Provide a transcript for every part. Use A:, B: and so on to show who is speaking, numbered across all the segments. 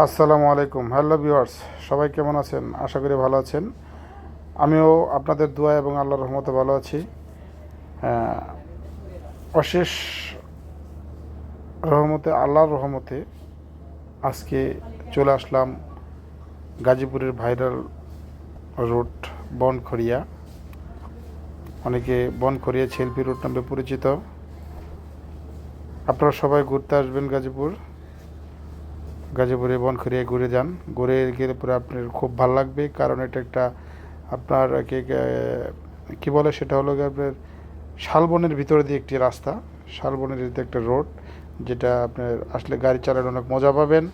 A: আসসালামু আলাইকুম। Hello viewers, সবাই কেমন আছেন? আশা করি ভালো আছেন। আমিও আপনাদের দোয়া এবং আল্লাহর রহমতে ভালো আছি। অশেষ রহমতে, আল্লাহর রহমতে আজকে চলে আসলাম গাজীপুরের ভাইরাল রোড, বনখড়িয়া। অনেকে বনখড়িয়া, ছেলপি রোড নামে পরিচিত। আপনারা সবাই ঘুরতে আসবেন গাজীপুর। গাজীপুরে বনখড়িয়া ঘুরে যান। ঘুরে গেলে পরে আপনার খুব ভালো লাগবে। কারণ এটা একটা আপনার কি বলে সেটা হলো আপনার শালবনের ভিতরে দিয়ে একটি রাস্তা। শালবনের একটা রোড, যেটা আপনার আসলে গাড়ি চালানো অনেক মজা পাবেন।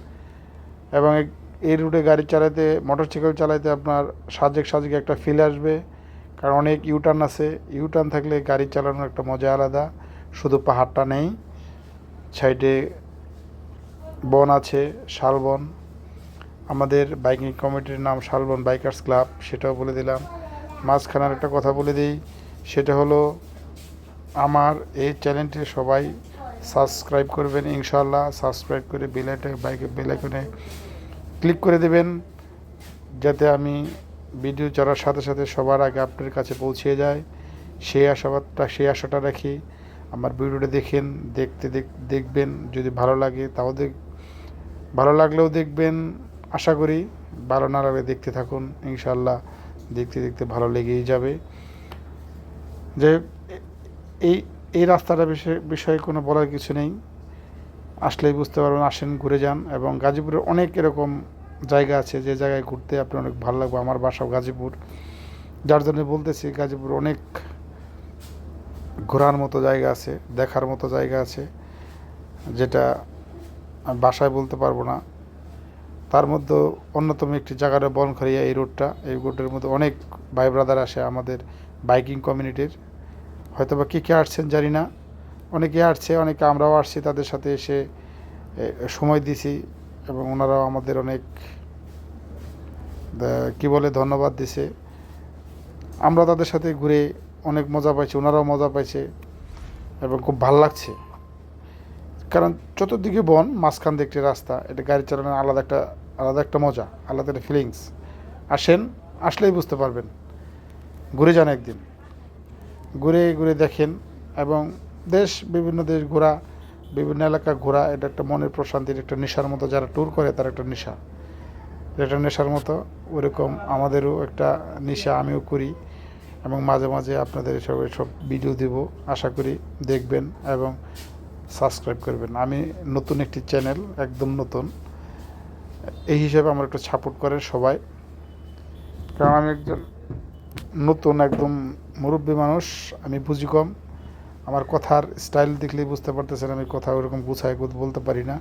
A: এবং এই- এই রুটে গাড়ি চালাতে মোটরসাইকেল চালাতে আপনার সাজেক সাজেক একটা ফিল আসবে। কারণ অনেক ইউটার্ন আছে। ইউটার্ন থাকলে গাড়ি চালানোর একটা মজা আলাদা। শুধু পাহাড়টা নেই। সাইডে বন আছে, শালবন। আমাদের বাইকিং কমিটির নাম শালবন বাইকার্স ক্লাব, সেটাও বলে দিলাম। মাঝখানের একটা কথা বলে দিই, সেটা হলো আমার এই চ্যানেলটি সবাই সাবস্ক্রাইব করবেন ইনশাল্লাহ সাবস্ক্রাইব করে বেলাইটা বাইকে বেলাইকনে ক্লিক করে দেবেন, যাতে আমি ভিডিও চলার সাথে সাথে সবার আগে আপনার কাছে পৌঁছে যায়। সেই আশাবাদটা, সেই আশাটা রাখি। আমার ভিডিওটা দেখেন, দেখতে দেখবেন, যদি ভালো লাগে তাও দেখ ভালো লাগলেও দেখবেন, আশা করি ভালো না লাগলে দেখতে থাকুন ইনশাল্লাহ দেখতে দেখতে ভালো লেগেই যাবে। যে এই এই রাস্তাটা বিষয়ে বিষয়ে কোনো বলার কিছু নেই। আসলেই বুঝতে পারবেন, আসেন, ঘুরে যান এবং গাজীপুরে অনেক এরকম জায়গা আছে, যে জায়গায় ঘুরতে আপনার অনেক ভালো লাগবে। আমার বাসাও গাজীপুর। যার জন্য বলতেছি, গাজীপুর অনেক ঘোরার মতো জায়গা আছে, দেখার মতো জায়গা আছে, যেটা আমি বাসায় বলতে পারব না। তার মধ্যে অন্যতম একটি জায়গার বনখড়িয়া এই রোডটা এই রোডের মধ্যে অনেক ভাই ব্রাদার আসে আমাদের বাইকিং কমিউনিটির হয়তো বা কী কে আসছেন জানি না। অনেকে আসছে, অনেকে আমরাও আসছি তাদের সাথে এসে সময় দিছি এবং ওনারাও আমাদের অনেক কি বলে, ধন্যবাদ দিছে। আমরা তাদের সাথে ঘুরে অনেক মজা পাইছি, ওনারাও মজা পাইছে এবং খুব ভালো লাগছে। কারণ চতুর্দিকে বন, মাঝখান দিয়ে একটি রাস্তা, এটা গাড়ি চালানোর আলাদা একটা আলাদা একটা মজা, আলাদা একটা ফিলিংস আসেন, আসলেই বুঝতে পারবেন। ঘুরে যান একদিন। ঘুরে ঘুরে দেখেন এবং দেশ, বিভিন্ন দেশ ঘোরা, বিভিন্ন এলাকা ঘোরা, এটা একটা মনের প্রশান্তির একটা নেশার মতো, যারা ট্যুর করে তার একটা নেশা। এটা নেশার মতো, ওরকম আমাদেরও একটা নেশা, আমিও করি এবং মাঝে মাঝে আপনাদের এসব এসব ভিডিও দেব। আশা করি দেখবেন এবং সাবস্ক্রাইব করবেন। আমি নতুন একটি চ্যানেল, একদম নতুন। এই হিসাবে আমার একটু সাপোর্ট করে সবাই। কারণ আমি একজন নতুন, একদম মুরব্বী মানুষ, আমি বুঝি কম। আমার কথার স্টাইল দেখলেই বুঝতে পারতেছেন, আমি কথা ওরকম গুছায় গুছ- বলতে পারি না।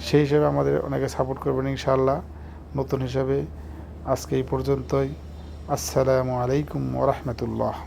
A: সেই হিসাবে আমাদের অনেকে সাপোর্ট করবেন ইনশাআল্লাহ। নতুন হিসাবে আজকে এই পর্যন্তই। আসসালামু আলাইকুম ওরহমতুল্লাহ